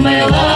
my love.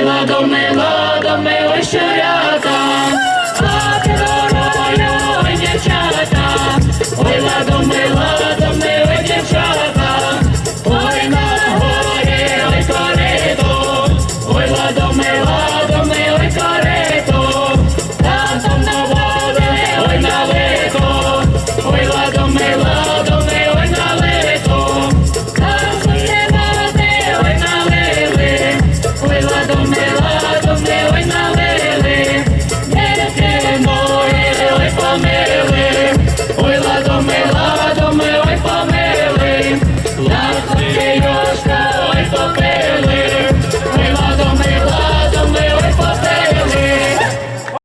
Ой мила, до мила щуря,